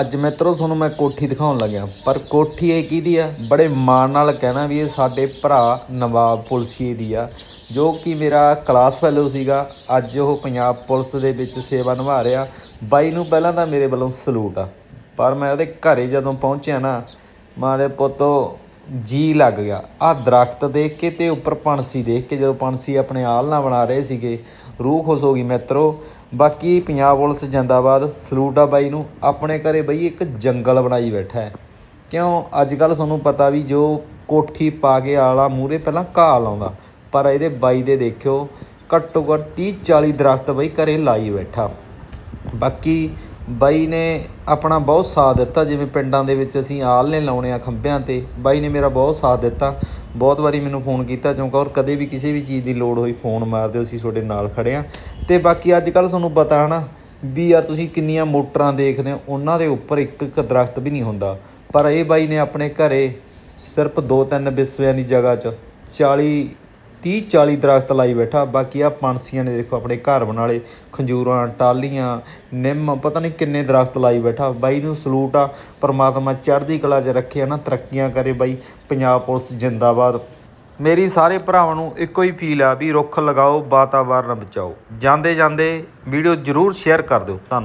ਅੱਜ ਮਿੱਤਰੋ, ਤੁਹਾਨੂੰ ਮੈਂ ਕੋਠੀ ਦਿਖਾਉਣ ਲੱਗਿਆ। ਪਰ ਕੋਠੀ ਇਹ ਕਿਹਦੀ ਆ? ਬੜੇ ਮਾਣ ਨਾਲ ਕਹਿਣਾ ਵੀ ਇਹ ਸਾਡੇ ਭਰਾ ਨਵਾਬ ਪੁਲਸੀਏ ਦੀ ਆ, ਜੋ ਕਿ ਮੇਰਾ ਕਲਾਸ ਫੈਲੋ ਸੀਗਾ। ਅੱਜ ਉਹ ਪੰਜਾਬ ਪੁਲਿਸ ਦੇ ਵਿੱਚ ਸੇਵਾ ਨਿਭਾ ਰਿਹਾ। ਬਾਈ ਨੂੰ ਪਹਿਲਾਂ ਤਾਂ ਮੇਰੇ ਵੱਲੋਂ ਸਲੂਟ ਆ। ਪਰ ਮੈਂ ਉਹਦੇ ਘਰੇ ਜਦੋਂ ਪਹੁੰਚਿਆ ਨਾ, ਮਾਂ ਦੇ ਪੁੱਤੋ ਜੀ ਲੱਗ ਗਿਆ। ਆ ਦਰਖਤ ਦੇਖ ਕੇ ਤੇ ਉੱਪਰ ਪੰਛੀ ਦੇਖ ਕੇ ਜਦੋਂ ਪੰਛੀ ਆਪਣੇ ਆਲਣਾ ਬਣਾ ਰਹੇ ਸੀਗੇ, ਰੂਹ ਖੁਸ਼ ਹੋ ਗਈ ਮਿੱਤਰੋ। ਬਾਕੀ ਪੰਜਾਬ ਪੁਲਿਸ ਜਿੰਦਾਬਾਦ, ਸਲੂਟ ਆ ਬਾਈ ਨੂੰ। ਆਪਣੇ ਘਰੇ ਬਈ ਇੱਕ ਜੰਗਲ ਬਣਾਈ ਬੈਠਾ ਹੈ। ਕਿਉਂ? ਅੱਜ ਕੱਲ ਤੁਹਾਨੂੰ ਪਤਾ ਵੀ ਜੋ ਕੋਠੀ ਪਾ ਕੇ ਆਲਾ ਮੂਰੇ ਪਹਿਲਾਂ ਘਾਹ ਲਾਉਂਦਾ। ਪਰ ਇਹਦੇ ਬਾਈ ਦੇ ਦੇਖਿਓ, ਘੱਟੋ ਘੱਟ 30 40 ਦਰਖਤ ਬਈ ਘਰੇ ਲਾਈ ਬੈਠਾ। ਬਾਕੀ ਬਾਈ ਨੇ ਆਪਣਾ ਬਹੁਤ ਸਾਥ ਦਿੱਤਾ, ਜਿਵੇਂ ਪਿੰਡਾਂ ਦੇ ਵਿੱਚ ਅਸੀਂ ਆਲ੍ਹਣੇ ਲਾਉਣੇ ਆ ਖੰਭਿਆਂ ਤੇ, ਬਾਈ ਨੇ ਮੇਰਾ ਬਹੁਤ ਸਾਥ ਦਿੱਤਾ। ਬਹੁਤ ਵਾਰੀ ਮੈਨੂੰ ਫੋਨ ਕੀਤਾ, ਚੌਂਕਾ, ਔਰ ਕਦੇ ਵੀ ਕਿਸੇ ਵੀ ਚੀਜ਼ ਦੀ ਲੋੜ ਹੋਈ ਫੋਨ ਮਾਰ ਦਿਓ, ਅਸੀਂ ਤੁਹਾਡੇ ਨਾਲ ਖੜੇ ਆ। ਤੇ ਬਾਕੀ ਅੱਜ ਕੱਲ ਤੁਹਾਨੂੰ ਪਤਾ ਹਨਾ, ਵੀ ਯਾਰ ਤੁਸੀਂ ਕਿੰਨੀਆਂ ਮੋਟਰਾਂ ਦੇਖਦੇ ਹੋ, ਉਹਨਾਂ ਦੇ ਉੱਪਰ ਇੱਕ ਇੱਕ ਦਰਖਤ ਵੀ ਨਹੀਂ ਹੁੰਦਾ। ਪਰ ਇਹ ਬਾਈ ਨੇ ਆਪਣੇ ਘਰੇ ਸਿਰਫ ਦੋ ਤਿੰਨ ਬਿਸਵਿਆਂ ਦੀ ਜਗ੍ਹਾ 'ਚ 40 30 40 ਦਰਖਤ ਲਾਈ ਬੈਠਾ। ਬਾਕੀ ਆ ਪੰਛੀਆਂ ਨੇ ਦੇਖੋ ਆਪਣੇ ਘਰ ਬਣਾ ਲਏ। ਖੰਜੂਰਾਂ ਟਾਲੀਆਂ ਨਿੰਮ, ਪਤਾ ਨਹੀਂ ਕਿੰਨੇ ਦਰਖਤ ਲਾਈ ਬੈਠਾ। ਬਾਈ ਨੂੰ ਸਲੂਟ ਆ, ਪਰਮਾਤਮਾ ਚੜ੍ਹਦੀ ਕਲਾ 'ਚ ਰੱਖੇ ਨਾ ਤਰੱਕੀਆਂ ਕਰੇ ਬਾਈ, ਪੰਜਾਬ ਪੁਲਿਸ ਜਿੰਦਾਬਾਦ। ਮੇਰੀ ਸਾਰੇ ਭਰਾਵਾਂ ਨੂੰ ਇੱਕੋ ਹੀ ਫੀਲ ਆ ਵੀ ਰੁੱਖ ਲਗਾਓ, ਵਾਤਾਵਰਨ ਬਚਾਓ। ਜਾਂਦੇ ਜਾਂਦੇ ਵੀਡੀਓ ਜਰੂਰ ਸ਼ੇਅਰ ਕਰ ਦਿਓ। ਧੰਨਵਾਦ।